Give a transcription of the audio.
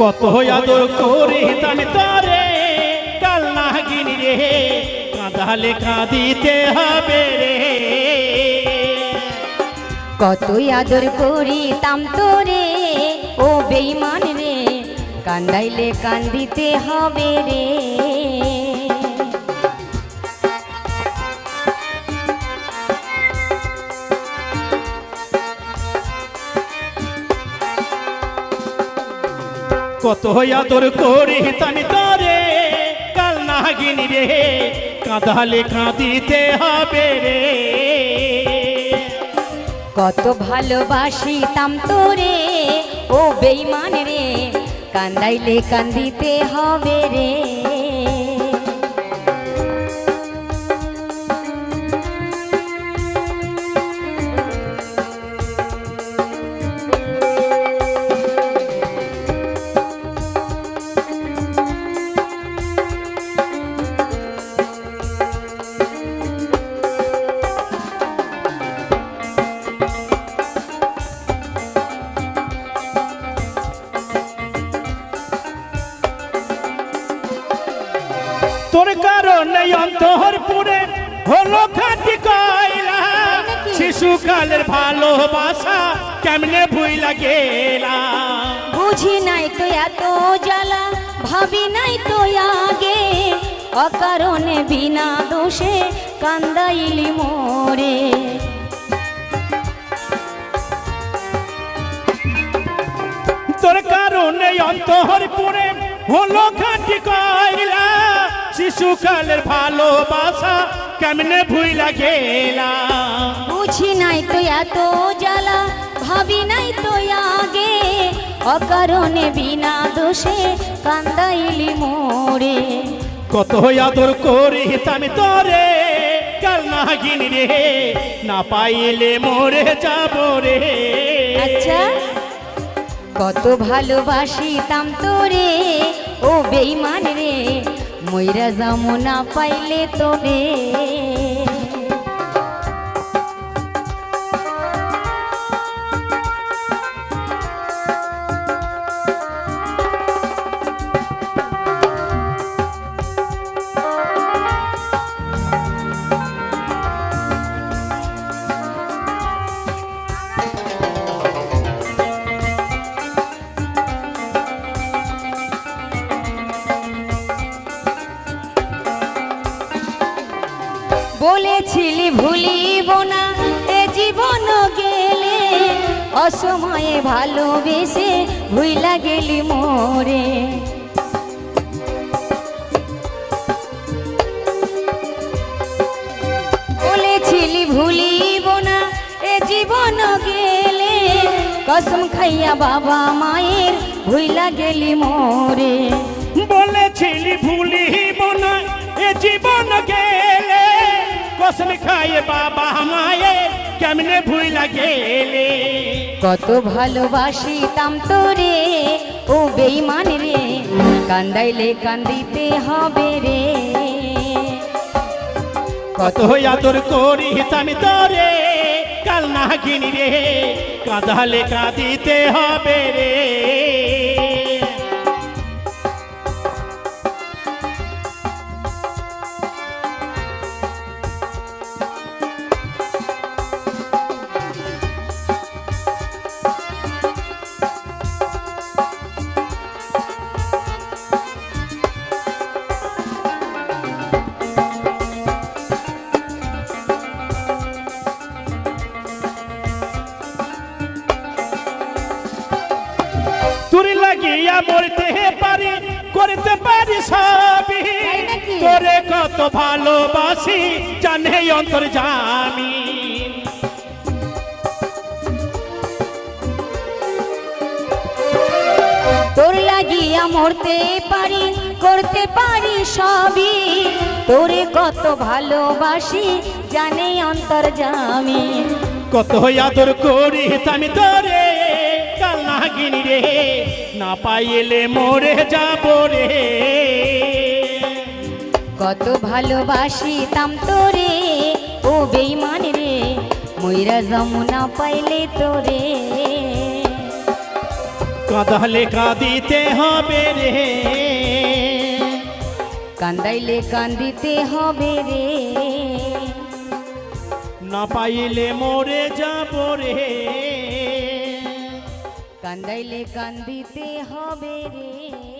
কত আদর করে। তানে তারে কাল নাগিনি রে কাঁদালে কাঁদিতে হবে রে। কতই আদর করি করিতাম তোরে ও বেইমান রে কান্দাইলে কান্দিতে হবে রে। কত আদর করে তানি তারে, কাল নাগিনি রে, কাঁদালে কাঁদিতে হবে রে। কত ভালোবাসিতাম তোরে, ও বেইমান রে, কান্দাইলে কান্দিতে হবে রে। তোর কারণে অন্তরপুরে হলো খাটি কয়লা। শিশুকালের ভালোবাসা কেমনে ভুইলা গেলা? বুঝি নাই তো এত জ্বালা ভাবি নাই তো আগে। অকারণে বিনা দোষে কান্দাইলি মোরে। তোর কারণে অন্তরপুরে হলো খাটি কয়লা। শিশুকালের ভালোবাসা কেমনে ভুইলা গেলা? বুঝি নাই তো এত জ্বালা ভাবি নাই তো আগে। অকারণে বিনা দোষে কান্দাইলি মোরে। কত আদর করি আমি তোরে কাল নাগিনি রে না পাইলে মরে যাব রে। আচ্ছা কত ভালোবাসিতাম তোরে ও বেইমান রে। ময়রা যামো না পাইলে তোরে বলেছিলি ভুলিব না, এ জীবন গেলে অসময়ে ভালোবেসে ভুইলা গেলি মোরে। বলেছিলি ভুলিব না, এ জীবন গেলে কসম খাইয়া বাবা মায়ের ভুইলা গেলি মোরে। বলেছিলি ভুলিব না, এ জীবন গেলে কসম খায়ে বাবা মায়ে কেমনে ভুইলা গেলে? কত ভালোবাসিতাম তোরে ও বেইমান রে কান্দাইলে কান্দিতে হবে রে। কত আদর করি আমি তোরে কাল নাগিনি রে কাঁদালে কাঁদিতে হবে রে। লাগিয়া মরতে পারি করতে পারি সবই। তোরে কত ভালোবাসি জানে অন্তর জামি। তোর লাগিয়া মরতে পারি করতে পারি সবই। তোরে কত ভালোবাসি জানে অন্তর জামি। কত আদর করি আমি তোরে কাল নাগিনি রে। না পাইলে মরে যাব রে। কত ভালোবাসি তাম তোরে ও বেইমান রে ময়রা যমুনা পাইলে তোরে। কাঁদালে কাঁদিতে হবে রে। কান্দাইলে কান্দিতে হবে রে। না পাইলে মরে যাব রে। কান্দাইলে কান্দিতে হবে রে।